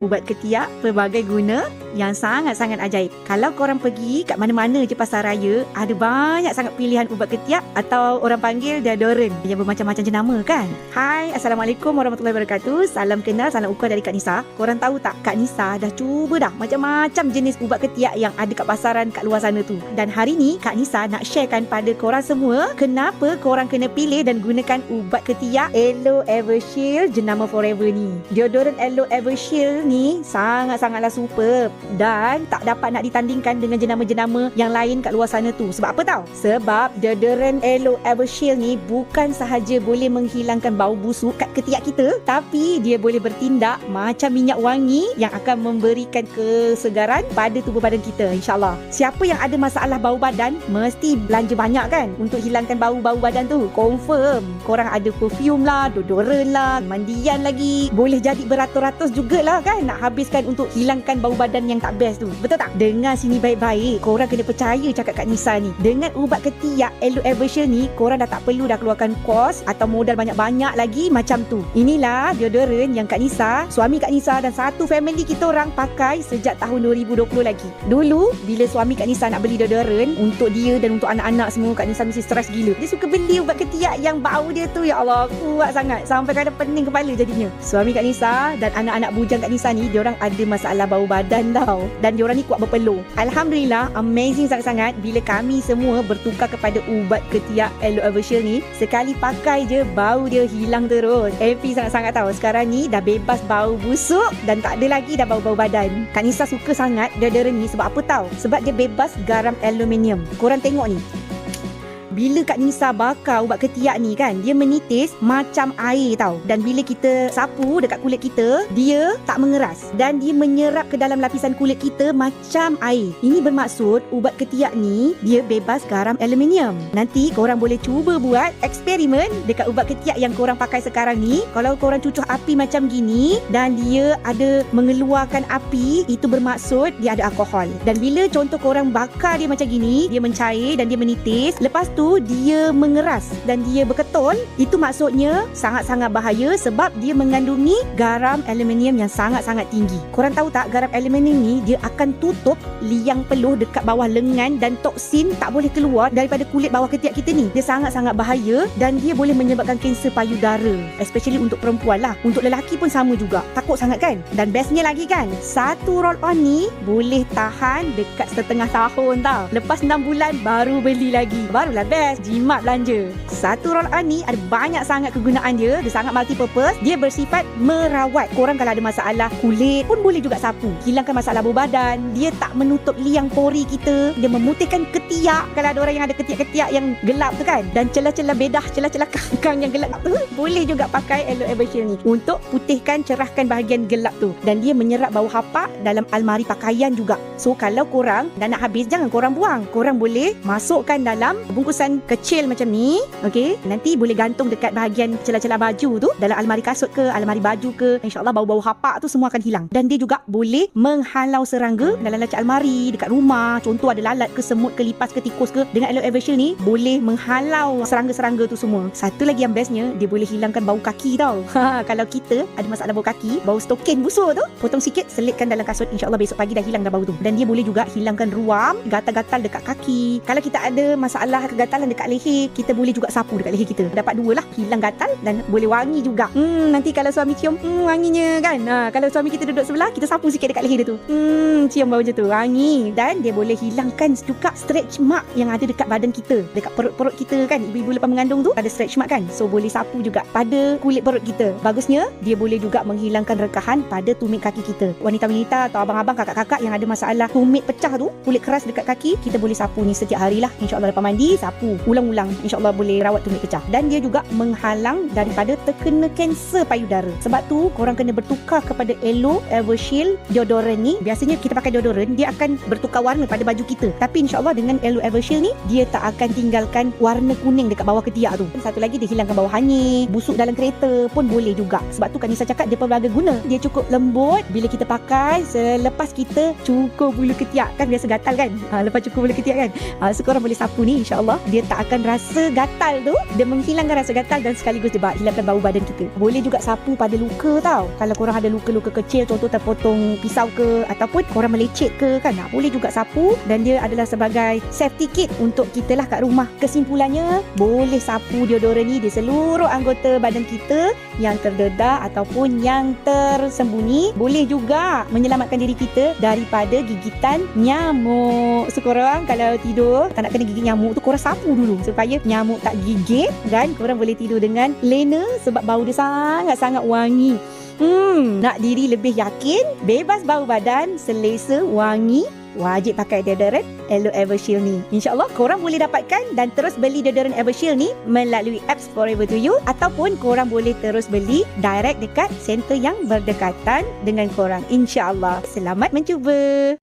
ubat ketiak pelbagai guna yang sangat-sangat ajaib. Kalau korang pergi kat mana-mana je pasar raya, ada banyak sangat pilihan ubat ketiak atau orang panggil deodorant yang bermacam-macam jenama kan? Hai, Assalamualaikum warahmatullahi wabarakatuh. Salam kenal, salam ukar dari Kak Nisa. Korang tahu tak, Kak Nisa dah cuba dah macam-macam jenis ubat ketiak yang ada kat pasaran kat luar sana tu. Dan hari ni, Kak Nisa nak sharekan pada korang semua kenapa korang kena pilih dan gunakan ubat ketiak Elo Evershield jenama Forever ni. Deodorant Elo Evershield ni sangat-sangatlah superb dan tak dapat nak ditandingkan dengan jenama-jenama yang lain kat luar sana tu. Sebab apa tau? Sebab deodorant Elo Evershield ni bukan sahaja boleh menghilangkan bau busuk kat ketiak kita, tapi dia boleh bertindak macam minyak wangi yang akan memberikan kesegaran pada tubuh badan kita insyaAllah. Siapa yang ada masalah bau badan mesti belanja banyak kan untuk hilangkan bau-bau badan tu. Confirm. Korang ada perfume lah, deodorant lah, mandian lagi. Boleh jadi beratus-ratus jugalah kan nak habiskan untuk hilangkan bau badan yang tak best tu. Betul tak? Dengar sini baik-baik. Korang kena percaya cakap Kak Nisa ni. Dengan ubat ketiak Elo Eversion ni, korang dah tak perlu dah keluarkan kos atau modal banyak-banyak lagi macam tu. Inilah deodorant yang Kak Nisa, suami Kak Nisa dan satu family kita orang pakai sejak tahun 2020 lagi. Dulu, bila suami Kak Nisa nak beli deodorant untuk dia dan untuk anak-anak semua, Kak Nisa mesti stres gila. Dia suka beli ubat ketiak yang bau dia tu, ya Allah, kuat sangat. Sampai kadang pening kepala jadinya. Suami Kak Nisa dan anak-anak bujang Kak Nisa ni, diorang ada masalah bau badan tau. Dan diorang ni kuat berpeluh. Alhamdulillah, amazing sangat-sangat bila kami semua bertukar kepada ubat ketiak Aloe Evershield ni. Sekali pakai je, bau dia hilang terus. Happy sangat-sangat tau. Sekarang ni dah bebas bau busuk dan tak ada lagi dah bau-bau badan. Kak Nisa suka sangat deodorant ni sebab apa tau? Sebab dia bebas garam aluminium. Korang tengok ni bila Kak Nisa bakar ubat ketiak ni kan dia menitis macam air tau. Dan bila kita sapu dekat kulit kita dia tak mengeras. Dan dia menyerap ke dalam lapisan kulit kita macam air. Ini bermaksud ubat ketiak ni dia bebas garam aluminium. Nanti korang boleh cuba buat eksperimen dekat ubat ketiak yang korang pakai sekarang ni. Kalau korang cucuk api macam gini dan dia ada mengeluarkan api itu bermaksud dia ada alkohol. Dan bila contoh korang bakar dia macam gini dia mencair dan dia menitis lepas tu dia mengeras dan dia berketul, itu maksudnya sangat-sangat bahaya sebab dia mengandungi garam aluminium yang sangat-sangat tinggi. Korang tahu tak garam aluminium ni dia akan tutup liang peluh dekat bawah lengan dan toksin tak boleh keluar daripada kulit bawah ketiak kita ni. Dia sangat-sangat bahaya dan dia boleh menyebabkan kanser payudara. Especially untuk perempuan lah. Untuk lelaki pun sama juga. Takut sangat kan? Dan bestnya lagi kan, satu roll on ni boleh tahan dekat setengah tahun tau. Lepas 6 bulan baru beli lagi. Barulah best jimat belanja. Satu roll on ni ada banyak sangat kegunaan dia. Dia sangat multi purpose. Dia bersifat merawat. Korang kalau ada masalah kulit pun boleh juga sapu. Hilangkan masalah bau badan. Dia tak menutup liang pori kita. Dia memutihkan ketiak. Kalau ada orang yang ada ketiak-ketiak yang gelap tu kan. Dan celah-celah bedah, celah-celah kangkang yang gelap tu. Boleh juga pakai Aloe Evershield ni. Untuk putihkan, cerahkan bahagian gelap tu. Dan dia menyerap bau hapak dalam almari pakaian juga. So kalau korang dah nak habis, jangan korang buang. Korang boleh masukkan dalam bungkus bungkusan kecil macam ni okey nanti boleh gantung dekat bahagian celah-celah baju tu dalam almari kasut ke almari baju ke insyaallah bau-bau hapak tu semua akan hilang dan dia juga boleh menghalau serangga dalam laci almari dekat rumah contoh ada lalat ke semut ke lipas ke tikus ke dengan aloe evershield ni boleh menghalau serangga-serangga tu semua. Satu lagi yang bestnya dia boleh hilangkan bau kaki tau. Ha, kalau kita ada masalah bau kaki bau stokin busuk tu potong sikit selitkan dalam kasut. Insyaallah besok pagi dah hilang dah bau tu. Dan dia boleh juga hilangkan ruam gatal-gatal dekat kaki. Kalau kita ada masalah kegatalan dekat leher kita boleh juga sapu dekat leher kita. Dapat dua lah hilang gatal dan boleh wangi juga. Hmm, nanti kalau suami cium hmm, wanginya kan? Ha, kalau suami kita duduk sebelah kita sapu sikit dekat leher dia tu. Hmm, cium bau je tu wangi. Dan dia boleh hilangkan juga stretch mark yang ada dekat badan kita. Dekat perut-perut kita kan ibu-ibu lepas mengandung tu ada stretch mark kan. So boleh sapu juga pada kulit perut kita. Bagusnya dia boleh juga menghilangkan rekahan pada tumit kaki kita. Wanita-wanita atau abang-abang kakak-kakak yang ada masalah tumit pecah tu kulit keras dekat kaki kita boleh sapu ni setiap hari lah insyaAllah lepas mandi sapu sapu ulang-ulang. Insyaallah boleh rawat tumit pecah. Dan dia juga menghalang daripada terkena kanser payudara. Sebab tu korang kena bertukar kepada Elo Evershield deodorant ni. Biasanya kita pakai deodorant dia akan bertukar warna pada baju kita kita. Tapi insyaAllah dengan Elo Evershield ni, dia tak akan tinggalkan warna kuning dekat bawah ketiak tu. Satu lagi dia hilangkan bau hanyir, busuk dalam kereta pun boleh juga. Sebab tu kan Nisa cakap dia pelbagai guna. Dia cukup lembut bila kita pakai selepas kita cukur bulu ketiak. Kan biasa gatal kan? Ha, lepas cukur bulu ketiak kan? Ha, so korang boleh sapu ni insyaAllah. Dia tak akan rasa gatal tu. Dia menghilangkan rasa gatal dan sekaligus dia hilangkan bau badan kita. Boleh juga sapu pada luka tau. Kalau korang ada luka-luka kecil, contoh terpotong pisau ke ataupun korang melecet ke kan? Ha, boleh juga sapu dan dia adalah sebagai safety kit untuk kita lah kat rumah. Kesimpulannya, boleh sapu deodoran ni di seluruh anggota badan kita yang terdedah ataupun yang tersembunyi. Boleh juga menyelamatkan diri kita daripada gigitan nyamuk. So korang kalau tidur tak nak kena gigit nyamuk tu korang sapu dulu supaya nyamuk tak gigit dan korang boleh tidur dengan lena sebab bau dia sangat-sangat wangi. Hmm, nak diri lebih yakin, bebas bau badan, selesa, wangi, wajib pakai deodorant Elo Evershield ni. InsyaAllah korang boleh dapatkan dan terus beli deodorant Evershield ni melalui apps Forever to You ataupun korang boleh terus beli direct dekat center yang berdekatan dengan korang. InsyaAllah. Selamat mencuba.